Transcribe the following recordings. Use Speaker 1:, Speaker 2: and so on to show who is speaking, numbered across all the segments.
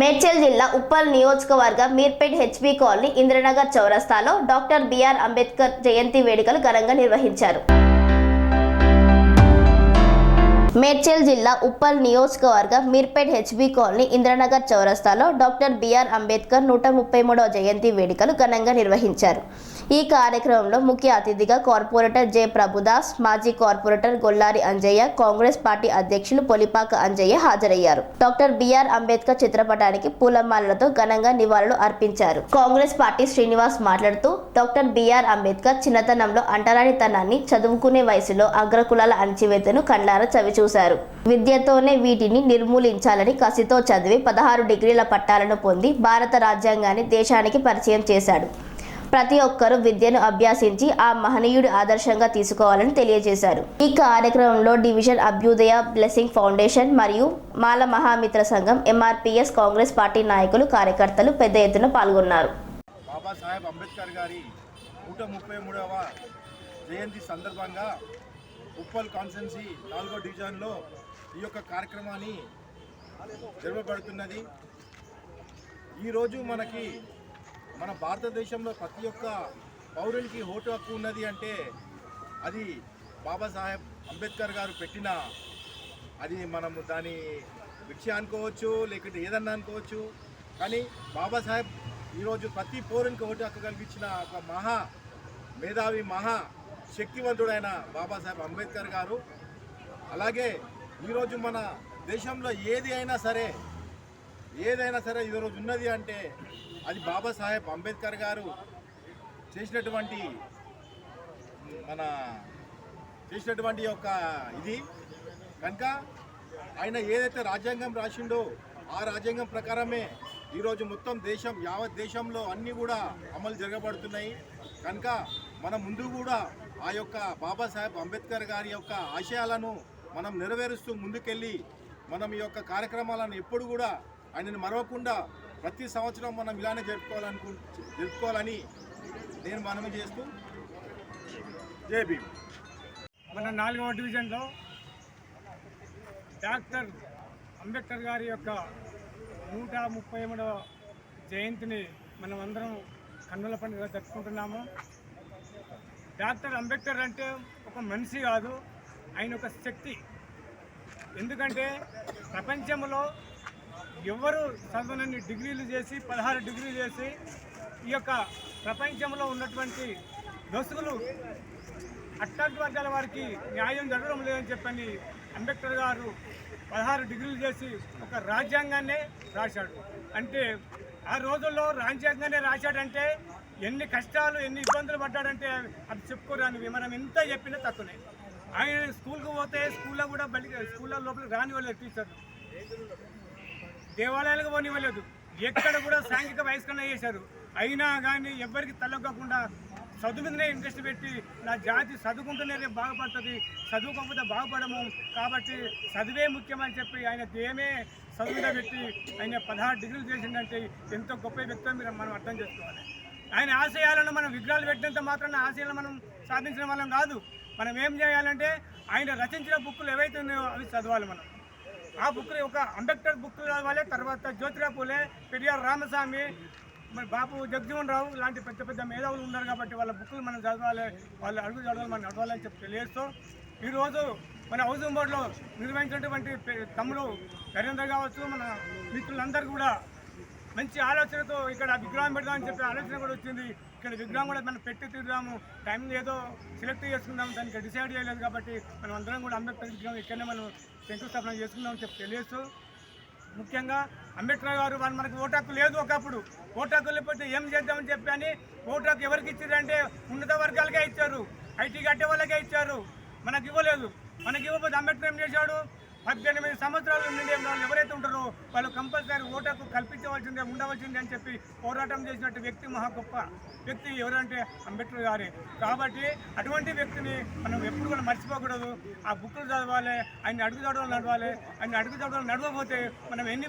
Speaker 1: మేడ్చల్ జిల్లా ఉప్పల్ నియోజకవర్గ Meerpet HB colony Indranagar చౌరస్తాలో డాక్టర్ బిఆర్ అంబేద్కర్ జయంతి వేడుకలు ఘనంగా నిర్వహించారు. మేడ్చల్ జిల్లా ఉప్పల్ నియోజకవర్గ మీర్పేట్ హెచ్బి కాలనీ ఇంద్రనగర్ చౌరస్తాలో డాక్టర్ బిఆర్ అంబేద్కర్ నూట ముప్పై మూడవ జయంతి వేడుకలు ఘనంగా నిర్వహించారు. ఈ కార్యక్రమంలో ముఖ్య అతిథిగా కార్పొరేటర్ జె. ప్రభుదాస్ మాజీ కార్పొరేటర్ గొల్లారి అంజయ్య కాంగ్రెస్ పార్టీ అధ్యక్షులు పొలిపాక అంజయ్య హాజరయ్యారు. డాక్టర్ బిఆర్ అంబేద్కర్ చిత్రపటానికి పూలమాలలతో ఘనంగా నివాళులు అర్పించారు. కాంగ్రెస్ పార్టీ శ్రీనివాస్ మాట్లాడుతూ డాక్టర్ బిఆర్ అంబేద్కర్ చిన్నతనంలో అంటరానితనాన్ని చదువుకునే వయసులో అగ్రకులాల అణచివేతను కండ్లారా చవిచూశారు. విద్యతోనే వీటిని నిర్మూలించాలని కసితో చదివి పదహారు డిగ్రీల పట్టాలను పొంది భారత రాజ్యాంగాన్ని దేశానికి పరిచయం చేశాడు. ప్రతి ఒక్కరూ విద్యను అభ్యసించి ఆ మహనీయుడి ఆదర్శంగా తీసుకోవాలని తెలియజేశారు. ఈ కార్యక్రమంలో డివిజన్ అభ్యుదయ బ్లెస్సింగ్ ఫౌండేషన్ మరియు మాల మహామిత్ర సంఘం ఎంఆర్పిఎస్ కాంగ్రెస్ పార్టీ నాయకులు కార్యకర్తలు పెద్ద ఎత్తున పాల్గొన్నారు.
Speaker 2: బాబాసాహెబ్ అంబేద్కర్ గారి నూట ముప్పై మూడవ జయంతి సందర్భంగా ఉప్పల్ కాన్స్టెన్సీ నాలుగో డివిజన్లో ఈ యొక్క కార్యక్రమాన్ని జరపబడుతున్నది. ఈరోజు మనకి మన భారతదేశంలో ప్రతి ఒక్క పౌరునికి ఓటు హక్కు ఉన్నది అంటే అది బాబాసాహెబ్ అంబేద్కర్ గారు పెట్టిన అది మనము దాని భిక్ష అనుకోవచ్చు లేకుంటే ఏదన్నా అనుకోవచ్చు. కానీ బాబాసాహెబ్ ఈరోజు ప్రతి పౌరునికి ఓటు హక్కు కల్పించిన ఒక మహా మేధావి మహా శక్తివంతుడైన బాబాసాహెబ్ అంబేద్కర్ గారు. అలాగే ఈరోజు మన దేశంలో ఏది అయినా సరే ఏదైనా సరే ఈరోజు ఉన్నది అంటే అది బాబాసాహెబ్ అంబేద్కర్ గారు చేసినటువంటి మన చేసినటువంటి యొక్క ఇది. కనుక ఆయన ఏదైతే రాజ్యాంగం రాసిండో ఆ రాజ్యాంగం ప్రకారమే ఈరోజు మొత్తం దేశం యావత్ దేశంలో అన్నీ కూడా అమలు జరగబడుతున్నాయి. కనుక మన ముందు కూడా ఆ యొక్క బాబాసాహెబ్ అంబేద్కర్ గారి యొక్క ఆశయాలను మనం నెరవేరుస్తూ ముందుకెళ్ళి మనం ఈ యొక్క కార్యక్రమాలను ఎప్పుడు కూడా ఆయనను మరవకుండా ప్రతి సంవత్సరం మనం ఇలానే జరుపుకోవాలనుకు జరుపుకోవాలని నేను మనవి చేస్తూ జేబీ
Speaker 3: మన నాలుగవ డివిజన్లో డాక్టర్ అంబేద్కర్ గారి యొక్క నూట ముప్పై మూడవ జయంతిని మనం అందరం కన్నుల పండుగ జరుపుకుంటున్నాము. డాక్టర్ అంబేద్కర్ అంటే ఒక మనిషి కాదు ఆయన ఒక శక్తి. ఎందుకంటే ప్రపంచంలో ఎవరు చదువునన్ని డిగ్రీలు చేసి పదహారు డిగ్రీలు చేసి ఈ యొక్క ప్రపంచంలో ఉన్నటువంటి దోసుగులు అట్టాటి వర్గాల వారికి న్యాయం జరగడం లేదని చెప్పని అంబేద్కర్ గారు పదహారు డిగ్రీలు చేసి ఒక రాజ్యాంగాన్నే రాశాడు. అంటే ఆ రోజుల్లో రాజ్యాంగాన్నే రాశాడంటే ఎన్ని కష్టాలు ఎన్ని ఇబ్బందులు పడ్డాడంటే అది చెప్పుకోరానివి మనం ఎంత చెప్పినా తక్కువనే. ఆయన స్కూల్కి పోతే స్కూల్లో కూడా బలి స్కూళ్ళ లోపల రానివ్వలేదు టీచర్లు. దేవాలయాలకు పోనివ్వలేదు ఎక్కడ కూడా సాంఘిక బహిష్కరణ చేశారు. అయినా కానీ ఎవ్వరికి తలొక్కకుండా చదువు మీదనే ఇంట్రెస్ట్ పెట్టి నా జాతి చదువుకుంటూనే రేపు బాగుపడుతుంది. చదువుకోకపోతే బాగుపడము. కాబట్టి చదువే ముఖ్యమని చెప్పి ఆయన దేమే చదువు పెట్టి ఆయన పదహారు డిగ్రీలు చేసిందంటే ఎంతో గొప్ప వ్యక్తితో మీరు మనం అర్థం చేసుకోవాలి. ఆయన ఆశయాలను మనం విగ్రహాలు పెట్టినంత మాత్రాన ఆశయాలను మనం సాధించిన వాళ్ళం కాదు. మనం ఏం చేయాలంటే ఆయన రచించిన బుక్కులు ఏవైతే ఉన్నాయో అవి చదవాలి మనం. ఆ బుక్ ఒక అంబేద్కర్ బుక్ చదవాలి తర్వాత జ్యోతిరావు పూలే పెరియార్ రామస్వామి మరి బాపు జగజీవన్ రావు లాంటి పెద్ద పెద్ద మేధావులు ఉన్నారు కాబట్టి వాళ్ళ బుక్కులు మనం చదవాలి వాళ్ళ అడుగు చదవాలి మనం నడవాలని చెప్పి తెలియజేస్తూ ఈరోజు మన హౌసింగ్ బోర్డులో నిర్వహించినటువంటి తమ్ముడు నరేంద్ర కావచ్చు మన మిత్రులందరూ కూడా మంచి ఆలోచనతో ఇక్కడ విగ్రహం పెడదామని చెప్పి ఆలోచన కూడా వచ్చింది. ఇక్కడ విగ్రహం కూడా మనం పెట్టి తీద్దాము. టైం ఏదో సెలెక్ట్ చేసుకుందాం దానికి డిసైడ్ చేయలేదు కాబట్టి మనం అందరం కూడా అంబేద్కర్ విగ్రహం ఇక్కడనే మనం శంకుస్థాపన చేసుకుందామని చెప్పి తెలియస్తూ ముఖ్యంగా అంబేద్కర్ గారు వాళ్ళు మనకు ఓటాకు లేదు ఒకప్పుడు. ఓటాకు లేకపోతే ఏం చేద్దామని చెప్పి అని ఓటాకు ఎవరికి ఇచ్చారంటే ఉన్నత వర్గాలకే ఇచ్చారు. ఐటీ కట్టే వాళ్ళకే ఇచ్చారు. మనకి ఇవ్వలేదు. మనకి ఇవ్వకపోతే అంబేద్కర్ ఏం చేశాడు? పద్దెనిమిది సంవత్సరాల నుండి వాళ్ళు ఎవరైతే ఉంటారో వాళ్ళు కంపల్సరీ ఓటకు కల్పించవలసిందే ఉండవలసిందే అని చెప్పి పోరాటం చేసినట్టు వ్యక్తి మహా గొప్ప వ్యక్తి ఎవరంటే అంబేద్కర్ గారే. కాబట్టి అటువంటి వ్యక్తిని మనం ఎప్పుడు కూడా మర్చిపోకూడదు. ఆ బుక్కులు చదవాలి ఆయన అడుగు చదవడం నడవాలి ఆయన అడుగు చదవడం నడవకపోతే మనం ఎన్ని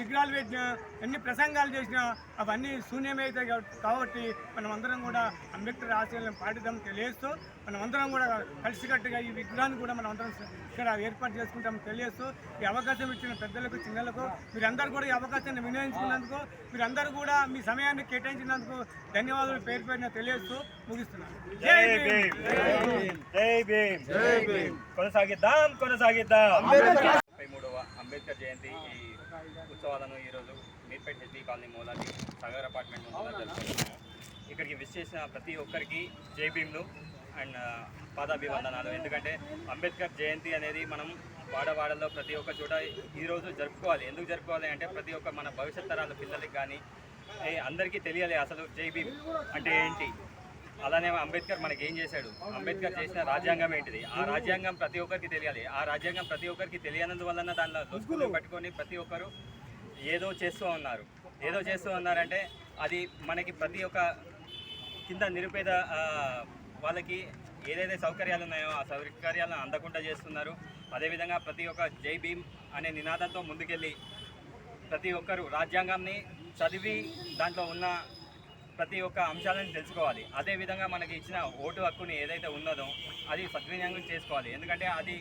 Speaker 3: విగ్రహాలు పెట్టినా ఎన్ని ప్రసంగాలు చేసినా అవన్నీ శూన్యమైతే కాబట్టి- కాబట్టి మనం అందరం కూడా అంబేద్కర్ ఆశయాలను పాటిద్దాం తెలియజేస్తూ మనం అందరం కూడా కలిసికట్టుగా ఈ విగ్రహాన్ని కూడా మనం అందరం ఇక్కడ ఏర్పాటు చేసుకుంటాం తెలియజేస్తూ ఈ అవకాశం ఇచ్చిన పెద్దలకు చిన్నలకు మీరందరూ కూడా ఈ అవకాశాన్ని వినియోగించుకున్నందుకు మీరందరూ కూడా మీ సమయాన్ని కేటాయించినందుకు ధన్యవాదాలు పేరు పేరున తెలియజేస్తూ ముగిస్తున్నాను. జై భీమ్.
Speaker 4: జై భీమ్! జై భీమ్! కొనసాగిద్దాం కొనసాగిద్దాం!
Speaker 5: ముప్పై మూడవ అంబేద్కర్ జయంతి ఈ ఉత్సవాలను ఈరోజు మీర్పేట్ హెచ్డి కాలనీ మూలాది సాగర్ అపార్ట్మెంట్ ఇక్కడికి విష్ చేసిన ప్రతి ఒక్కరికి జై భీమ్లు. అండ్ పాదాభివందనాలు. ఎందుకంటే అంబేద్కర్ జయంతి అనేది మనం వాడవాడలో ప్రతి ఒక్క చోట ఈరోజు జరుపుకోవాలి. ఎందుకు జరుపుకోవాలి అంటే ప్రతి ఒక్క మన భవిష్యత్ తరాల పిల్లలకి కానీ అందరికీ తెలియాలి అసలు జై అంటే ఏంటి? అలానే అంబేద్కర్ మనకి ఏం చేశాడు? అంబేద్కర్ చేసిన రాజ్యాంగం ఏంటిది? ఆ రాజ్యాంగం ప్రతి ఒక్కరికి తెలియాలి. ఆ రాజ్యాంగం ప్రతి ఒక్కరికి తెలియనందువలన దానిలో దొస్తులు పట్టుకొని ప్రతి ఒక్కరు ఏదో చేస్తూ ఉన్నారు. ఏదో చేస్తూ ఉన్నారంటే అది మనకి ప్రతి ఒక్క కింద నిరుపేద వాళ్ళకి ఏదైతే సౌకర్యాలు ఉన్నాయో ఆ సౌకర్యాలను అందకుండా చేస్తున్నారు. అదేవిధంగా ప్రతి ఒక్క జై భీమ్ అనే నినాదంతో ముందుకెళ్ళి ప్రతి ఒక్కరు రాజ్యాంగాన్ని చదివి దాంట్లో ఉన్న ప్రతి ఒక్క అంశాలను తెలుసుకోవాలి. అదేవిధంగా మనకి ఇచ్చిన ఓటు హక్కుని ఏదైతే ఉన్నదో అది సద్వినియోగం చేసుకోవాలి. ఎందుకంటే అది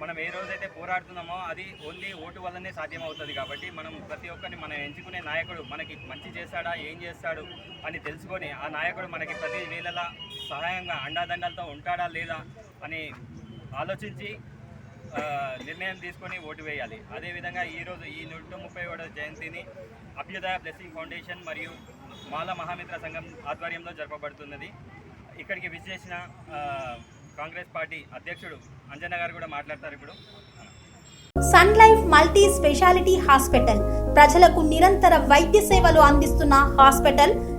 Speaker 5: మనం ఏ రోజైతే పోరాడుతున్నామో అది ఓన్లీ ఓటు వల్లనే సాధ్యమవుతుంది కాబట్టి మనం ప్రతి ఒక్కరిని మనం ఎంచుకునే నాయకుడు మనకి మంచి చేస్తాడా ఏం చేస్తాడు అని తెలుసుకొని ఆ నాయకుడు మనకి ప్రతి వేళలా సహాయంగా అండాదండాలతో ఉంటాడా లేదా అని ఆలోచించి నిర్ణయం తీసుకొని ఓటు వేయాలి. అదేవిధంగా ఈరోజు ఈ నూట ముప్పై ఒకటో జయంతిని అభ్యుదయ బ్లెస్సింగ్ ఫౌండేషన్ మరియు మాల మహామిత్ర సంఘం ఆధ్వర్యంలో జరపబడుతున్నది. ఇక్కడికి విచ్చేసిన కాంగ్రెస్ పార్టీ అధ్యక్షుడు అంజన్న గారు కూడా మాట్లాడతారు ఇప్పుడు.
Speaker 6: Sun Life multi speciality hospital. ప్రజలకు నిరంతర వైద్య సేవలు అందిస్తున్న హాస్పిటల్